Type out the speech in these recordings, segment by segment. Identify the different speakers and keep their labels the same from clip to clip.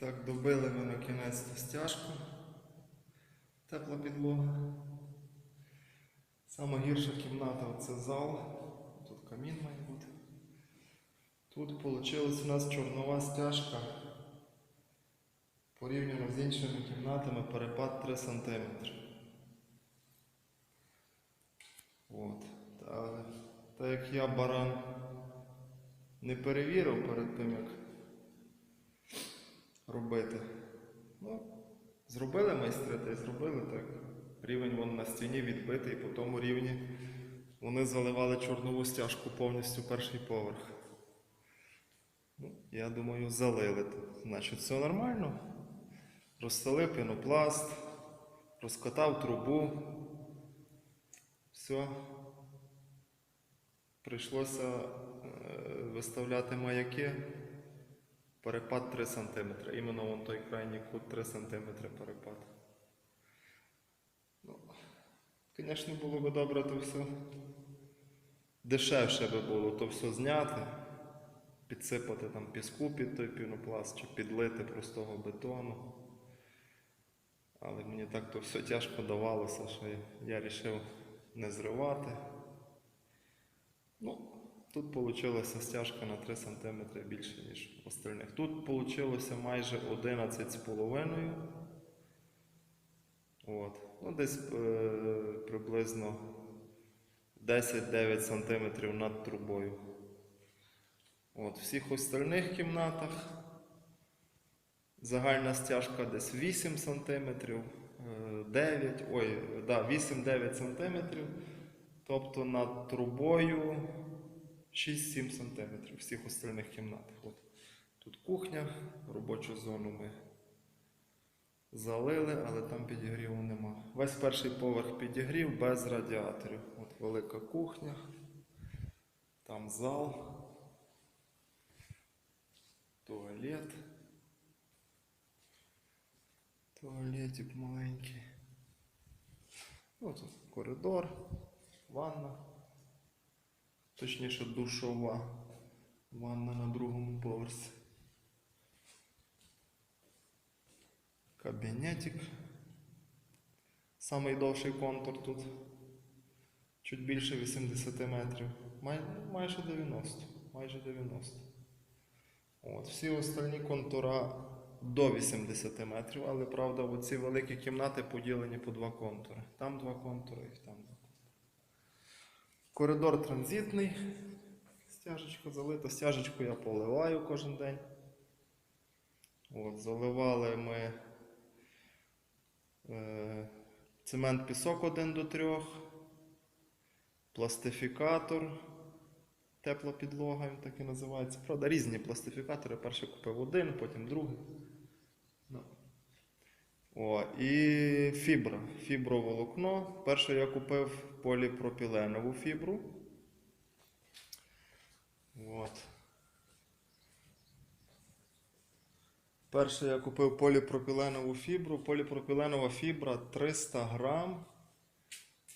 Speaker 1: Так, добили ми на кінець стяжку. Тепла підлога. Сама гірша кімната це зал. Тут камін має бути. Тут вийшла у нас чорнова стяжка. Порівняно з іншими кімнатами перепад 3 см. От. Та, та як я баран не перевірив перед тим, як робити. Ну, зробили майстри, та й зробили так. Рівень вон на стіні відбитий, по тому рівні вони заливали чорнову стяжку повністю перший поверх. Ну, я думаю, залили. Значить, все нормально. Розстелив пінопласт, розкатав трубу. Все. Прийшлося е, виставляти маяки. Перепад 3 см. Іменно вон той крайній кут 3 см перепад. Ну, звісно, було б добре то все. Дешевше би було то все зняти, підсипати там піску під той пінопласт чи підлити простого бетону. Але мені так то все тяжко давалося, що я- вирішив не зривати. Ну, тут вийшла стяжка на 3 см більше, ніж в остальних. Тут вийшло майже 11,5. От. Ну, десь е, приблизно 10-9 см над трубою. От, в всіх остальних кімнатах загальна стяжка десь 8 см, е, 9, ой, да, 8-9 см. Тобто над трубою 6-7 см всіх остальних кімнатах. От. Тут кухня, робочу зону ми залили, але там підігріву нема. Весь перший поверх підігрів без радіаторів. От велика кухня, там зал, туалет. Туалетик маленький. Тут коридор, ванна. Точніше, душова. Ванна на другому поверсі. Кабінетик. Самий довший контур тут. Чуть більше 80 метрів. Май, майже 90. Майже 90. От, всі остальні контура до 80 метрів, але правда, оці великі кімнати поділені по два контури. Там два контури і там два. Коридор транзитний. Стяжечка залита. Стяжечку я поливаю кожен день. От, заливали ми е, цемент пісок 1 до 3, пластифікатор, тепла підлога, він так і називається. Правда, різні пластифікатори. Перший купив один, потім другий. О, і фібра. Фіброволокно. Перше я купив поліпропіленову фібру. От. Перше я купив поліпропіленову фібру. Поліпропіленова фібра 300 грам.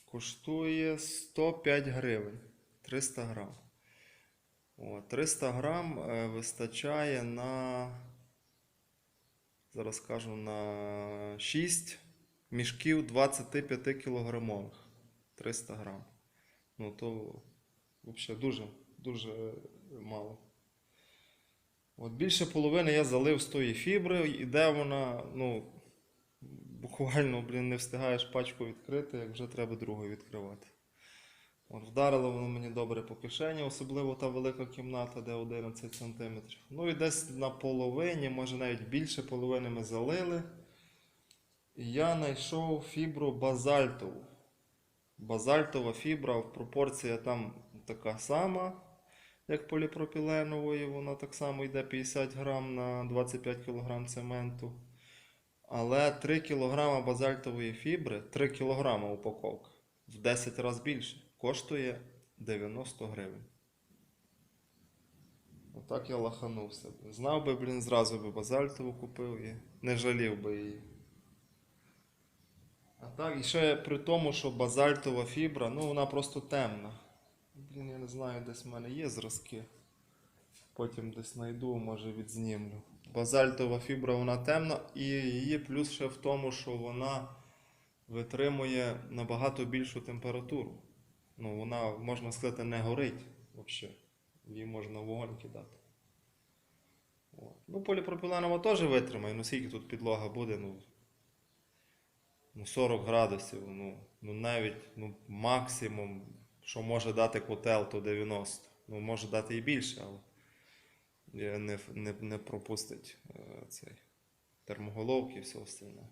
Speaker 1: Коштує 105 гривень. 300 грам. О, 300 грам е, вистачає на. Зараз скажу на 6 мішків 25 кілограмових. 300 грам. Ну то взагалі дуже, дуже мало. От більше половини я залив з тої фібри, іде вона, ну, буквально, блін, не встигаєш пачку відкрити, як вже треба другу відкривати. От, вдарило воно мені добре по кишені, особливо та велика кімната, де 11 см. Ну і десь на половині, може навіть більше половини ми залили. І я знайшов фібру базальтову. Базальтова фібра в пропорція там така сама, як поліпропіленової. Вона так само йде 50 грам на 25 кг цементу. Але 3 кг базальтової фібри, 3 кг упаковка, в 10 разів більше, коштує 90 гривень. Отак я лаханувся. Знав би, блін, зразу би базальтову купив і не жалів би її. А так, і ще при тому, що базальтова фібра, ну вона просто темна. Блін, я не знаю, десь в мене є зразки. Потім десь знайду, може відзнімлю. Базальтова фібра вона темна, і її плюс ще в тому, що вона витримує набагато більшу температуру. Ну, вона, можна сказати, не горить взагалі. Її можна вогонь кидати. От. Ну, поліпропіленова теж витримає. Ну, скільки тут підлога буде? Ну, ну 40 градусів. Ну, ну навіть ну, максимум, що може дати котел, то 90. Ну, може дати і більше, але не, не, не пропустить е, цей термоголовки і все остальне.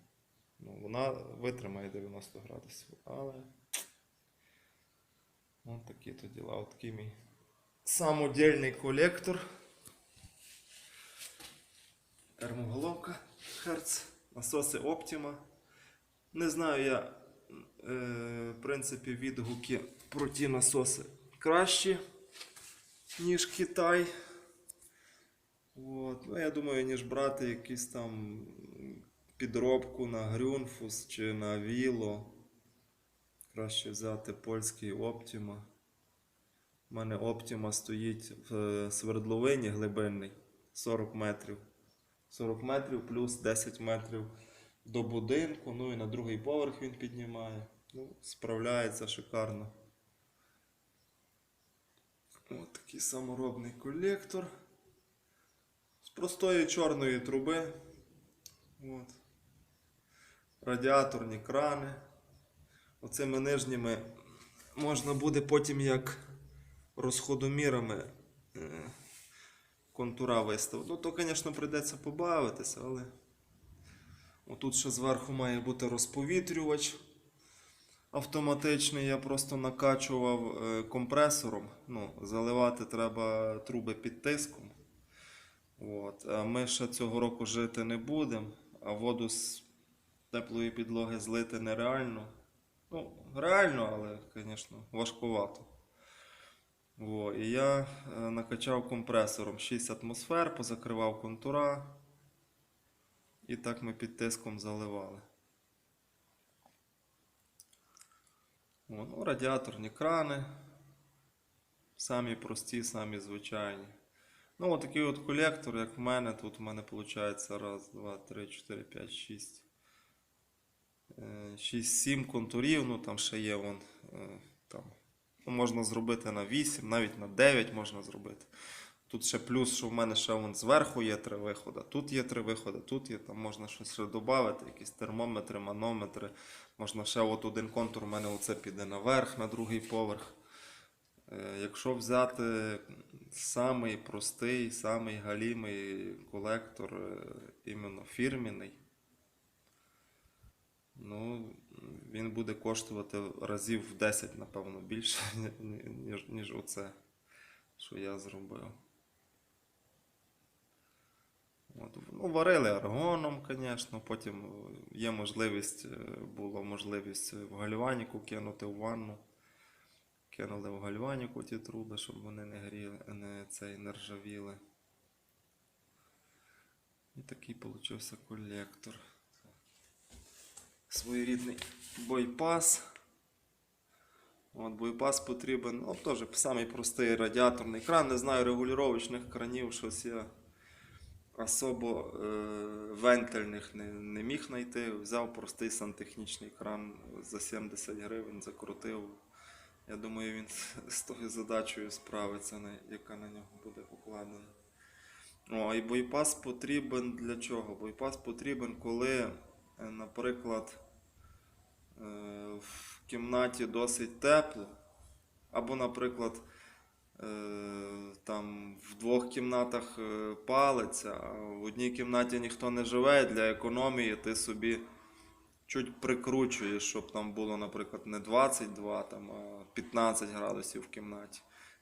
Speaker 1: Ну, вона витримає 90 градусів, але. Ось такі то діла. От такий мій самодільний колектор. Термоголовка Hertz, насоси Optima. Не знаю я, е, в принципі, відгуки про ті насоси кращі, ніж Китай. От. Ну, я думаю, ніж брати якісь там підробку на Грюнфус чи на Віло. Краще взяти польський Optima. У мене Optima стоїть в е, свердловині глибинний 40 метрів. 40 метрів плюс 10 метрів до будинку. Ну і на другий поверх він піднімає. Ну, справляється шикарно. Ось такий саморобний колектор. З простої чорної труби. От. Радіаторні крани. Оцими нижніми можна буде потім як розходомірами е, контура виставити. Ну, то, звісно, прийдеться побавитися, але отут ще зверху має бути розповітрювач автоматичний. Я просто накачував е, компресором. Ну, заливати треба труби під тиском. От. А ми ще цього року жити не будемо, а воду з теплої підлоги злити нереально. Ну, реально, але, звісно, важкувато. Во, і я е, накачав компресором 6 атмосфер, позакривав контура. І так ми під тиском заливали. О, ну, радіаторні крани. Самі прості, самі звичайні. Ну, отакий от колектор, як в мене. Тут в мене виходить раз, два, три, чотири, п'ять, шість. 6-7 контурів, ну там ще є вон, е, там, ну, можна зробити на 8, навіть на 9 можна зробити. Тут ще плюс, що в мене ще вон зверху є три виходи, тут є три виходи, тут є, там можна щось додати, якісь термометри, манометри. Можна ще от один контур, у мене оце піде наверх, на другий поверх. Е, Якщо взяти самий простий, самий галімий колектор, е, іменно фірміний, Ну, він буде коштувати разів в 10, напевно, більше, ніж, ніж оце, що я зробив. От, ну, варили аргоном, звісно, потім е, є можливість, е, була можливість в гальваніку кинути в ванну. Кинули в гальваніку ті труби, щоб вони не гріли, не, цей, не ржавіли. І такий получився колектор своєрідний бойпас. От, бойпас потрібен, ну, теж самий простий радіаторний кран. Не знаю регулювачних кранів, щось я особо е, вентильних не, не міг знайти. Взяв простий сантехнічний кран за 70 гривень, закрутив. Я думаю, він з тою задачею справиться, яка на нього буде покладена. О, і бойпас потрібен для чого? Бойпас потрібен, коли, наприклад, е, в кімнаті досить тепло, або, наприклад, е, там в двох кімнатах е, палиться, а в одній кімнаті ніхто не живе, для економії ти собі чуть прикручуєш, щоб там було, наприклад, не 22, там, а 15 градусів в кімнаті.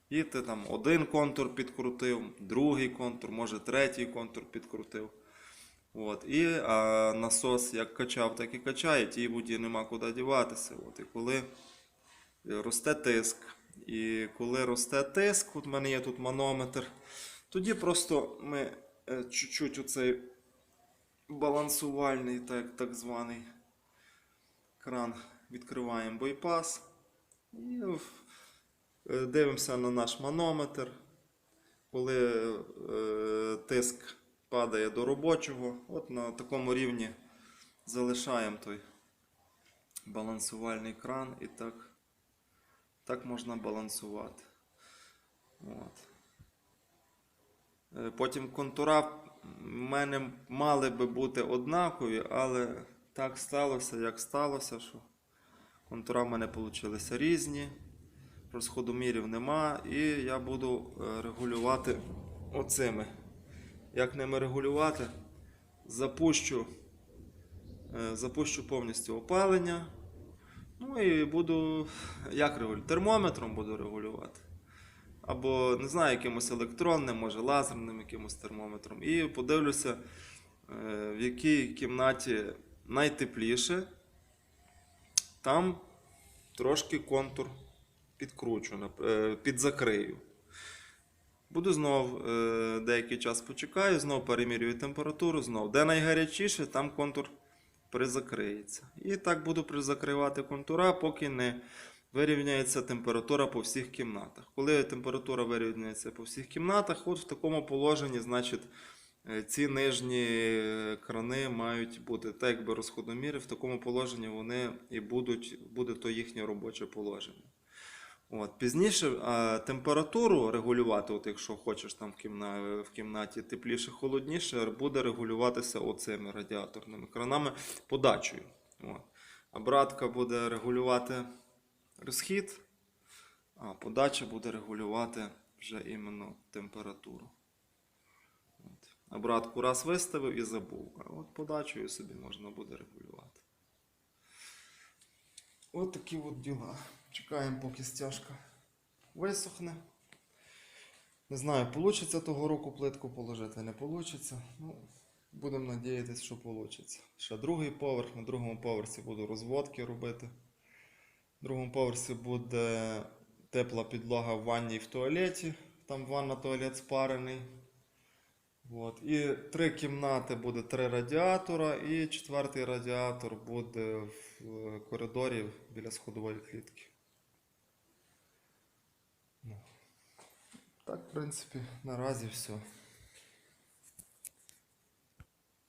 Speaker 1: І ти там один контур підкрутив, другий контур, може третій контур підкрутив. От. І а, насос як качав, так і качає, тій воді нема куди діватися. От. І коли е, росте тиск, і коли росте тиск, от в мене є тут манометр, тоді просто ми е, чуть-чуть оцей балансувальний, так, так званий кран відкриваємо бойпас і е, дивимося на наш манометр. коли е, тиск падає до робочого, от на такому рівні залишаємо той балансувальний кран і так, так можна балансувати. От. Е, Потім контура в мене мали би бути однакові, але так сталося, як сталося, що контура в мене вийшли різні, розходомірів нема, і я буду е, регулювати оцими. Як ними регулювати? Запущу, е, запущу повністю опалення. Ну і буду як регулювати? Термометром буду регулювати. Або не знаю, якимось електронним, може лазерним якимось термометром. І подивлюся, е, в якій кімнаті найтепліше. Там трошки контур підкручу, е, підзакрию. Буду знов е, деякий час почекаю, знов перемірюю температуру, знов. Де найгарячіше, там контур призакриється. І так буду призакривати контура, поки не вирівняється температура по всіх кімнатах. Коли температура вирівняється по всіх кімнатах, от в такому положенні, значить, е, ці нижні е, крани мають бути так, якби розходоміри, в такому положенні вони і будуть, буде то їхнє робоче положення. От, пізніше а, температуру регулювати, от якщо хочеш там в, кімна, в кімнаті тепліше, холодніше, буде регулюватися оцими радіаторними кранами подачею. От. А братка буде регулювати розхід, а подача буде регулювати вже іменно температуру. От. А братку раз виставив і забув. А от подачею собі можна буде регулювати. От такі от діла. Чекаємо, поки стяжка висохне. Не знаю, вийде того року плитку положити, не вийде. Ну, будемо надіятися, що вийде. Ще другий поверх, на другому поверсі буду розводки робити. На другому поверсі буде тепла підлога в ванні і в туалеті. Там ванна туалет спарений. От. І три кімнати буде три радіатора, і четвертий радіатор буде в е, коридорі біля сходової клітки. Ну. Так, в принципі, наразі все.